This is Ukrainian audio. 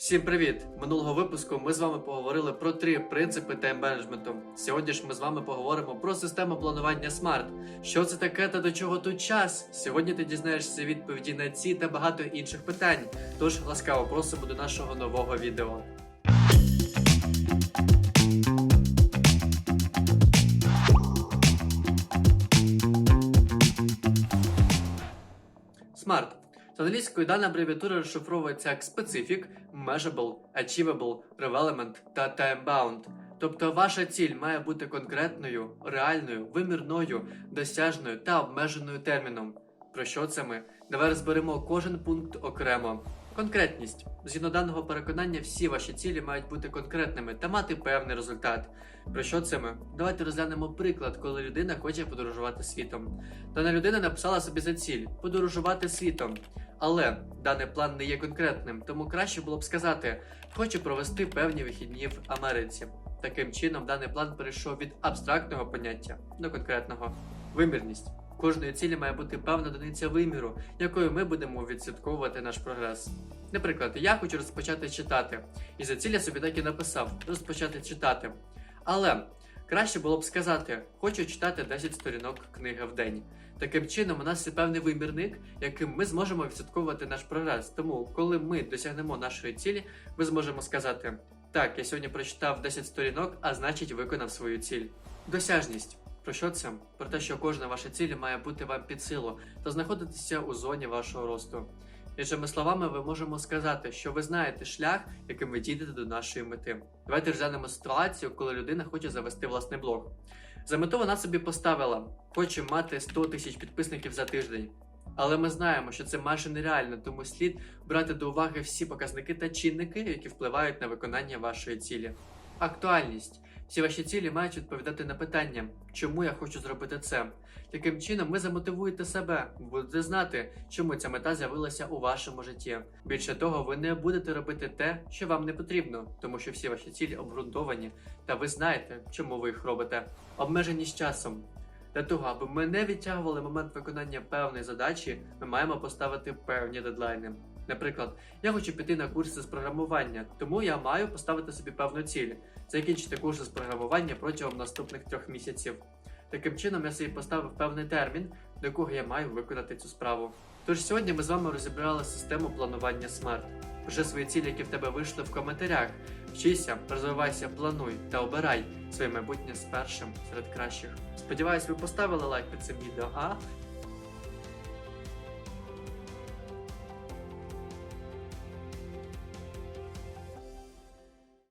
Всім привіт! Минулого випуску ми з вами поговорили про три принципи тайм-менеджменту. Сьогодні ж ми з вами поговоримо про систему планування SMART. Що це таке та до чого тут час? Сьогодні ти дізнаєшся відповіді на ці та багато інших питань. Тож ласкаво просимо до нашого нового відео. SMART. З англійської дана абревіатура розшифровується як Specific, Measurable, Achievable, Relevant та Time-bound. Тобто ваша ціль має бути конкретною, реальною, вимірною, досяжною та обмеженою терміном. Про що це ми? Давай розберемо кожен пункт окремо. Конкретність. Згідно даного переконання, всі ваші цілі мають бути конкретними та мати певний результат. Про що це ми? Давайте розглянемо приклад, коли людина хоче подорожувати світом. Дана людина написала собі за ціль подорожувати світом. Але даний план не є конкретним, тому краще було б сказати: хочу провести певні вихідні в Америці. Таким чином, даний план перейшов від абстрактного поняття до конкретного. Вимірність. Кожної цілі має бути певна одиниця виміру, якою ми будемо відслідковувати наш прогрес. Наприклад, я хочу розпочати читати, і за ціль я собі так і написав розпочати читати. Але краще було б сказати: хочу читати 10 сторінок книги в день. Таким чином, у нас є певний вимірник, яким ми зможемо відслідковувати наш прогрес. Тому, коли ми досягнемо нашої цілі, ми зможемо сказати: так, я сьогодні прочитав 10 сторінок, а значить виконав свою ціль. Досяжність. Про що це? Про те, що кожна ваша ціль має бути вам під силу та знаходитися у зоні вашого росту. Іншими словами, ви можемо сказати, що ви знаєте шлях, яким ви дійдете до нашої мети. Давайте розглянемо ситуацію, коли людина хоче завести власний блог. За мету вона собі поставила, хоче мати 100 тисяч підписників за тиждень. Але ми знаємо, що це майже нереально, тому слід брати до уваги всі показники та чинники, які впливають на виконання вашої цілі. Актуальність. Всі ваші цілі мають відповідати на питання, чому я хочу зробити це. Таким чином, ви замотивуєте себе, будете знати, чому ця мета з'явилася у вашому житті. Більше того, ви не будете робити те, що вам не потрібно, тому що всі ваші цілі обґрунтовані, та ви знаєте, чому ви їх робите. Обмеженість часом. Для того, аби ми не відтягували момент виконання певної задачі, ми маємо поставити певні дедлайни. Наприклад, я хочу піти на курси з програмування, тому я маю поставити собі певну ціль закінчити курси з програмування протягом наступних трьох місяців. Таким чином, я собі поставив певний термін, до якого я маю виконати цю справу. Тож сьогодні ми з вами розібрали систему планування SMART. Пиши свої цілі, які в тебе вийшли в коментарях. Вчися, розвивайся, плануй та обирай своє майбутнє з першим серед кращих. Сподіваюсь, ви поставили лайк під цим відео, а